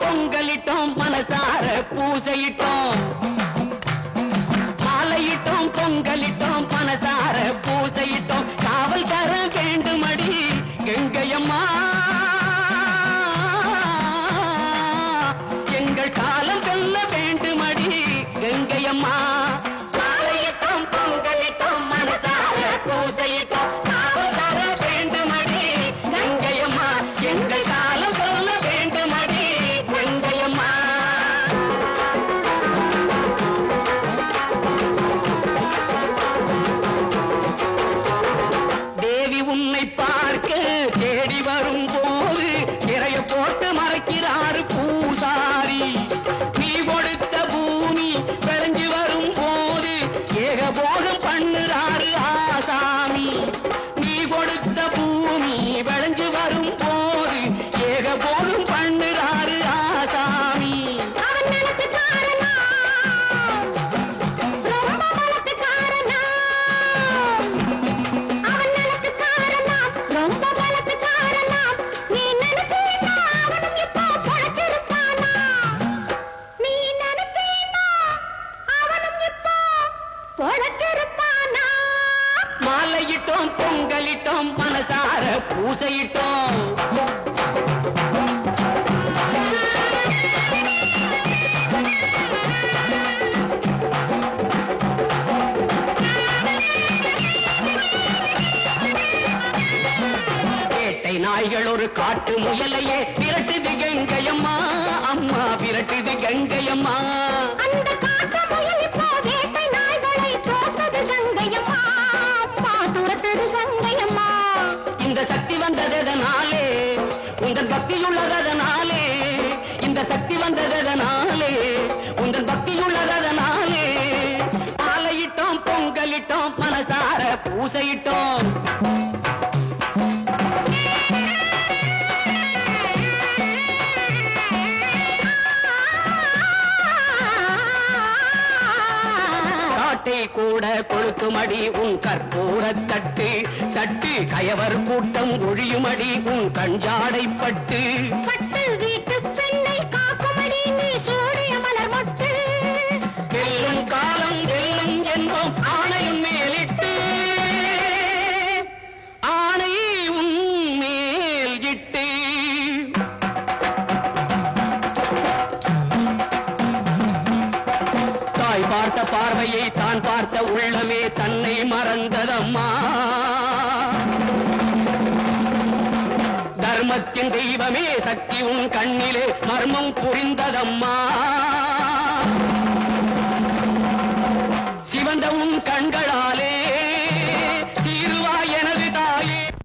பொங்கலிட்டோம் மனசார பூசையிட்டோம். மாலையிட்டோம் பொங்கலிட்டோம் மனசார பூசையிட்டோம். காவல் தர வேண்டுமடி கங்கையம்மா எங்கள் காலம் வெல்ல வேண்டுமடி கங்கையம்மா. மாலையிட்டோம் பொங்கலிட்டோம் மனசார பூசையிட்டோம் காவல் தர வேண்டுமடி கங்கையம்மா. எங்கள் காலம் வெல்ல வேண்டுமடி கங்கையம்மா. தேவி உன்னை பார்க்க தேடி வரும் போது திரைய போட்டு மறைக்கிறாரு. Thank you. பொழைச்சிருப்பானா மாலையிட்டோம் பொங்கலிட்டோம் மனசார பூசையிட்டோம். வேட்டை நாய்கள் ஒரு காட்டு முயலையே விரட்டுது கங்கையம்மா அம்மா விரட்டுது கங்கையம்மா. சக்தி வந்ததனாலே உங்கள் பக்தியுள்ளதனாலே இந்த சக்தி வந்ததனாலே உங்கள் பக்தியுள்ளதனாலே மாலையிட்டோம் பொங்கலிட்டோம் மனசார பூசையிட்டோம். காட்டை கூட கொளுத்துமடி உன் கற்பூர தட்டு. தட்டு கயவர் கூட்டம் ஒழியுமடி உன் கஞ்சாடை பட்டு. பார்த்த பார்வையை தான் பார்த்த உள்ளமே தன்னை மறந்ததம்மா. தர்மத்தின் தெய்வமே சக்தி உன் கண்ணிலே மர்மம் புரிந்ததம்மா. சிவந்த உன் கண்களாலே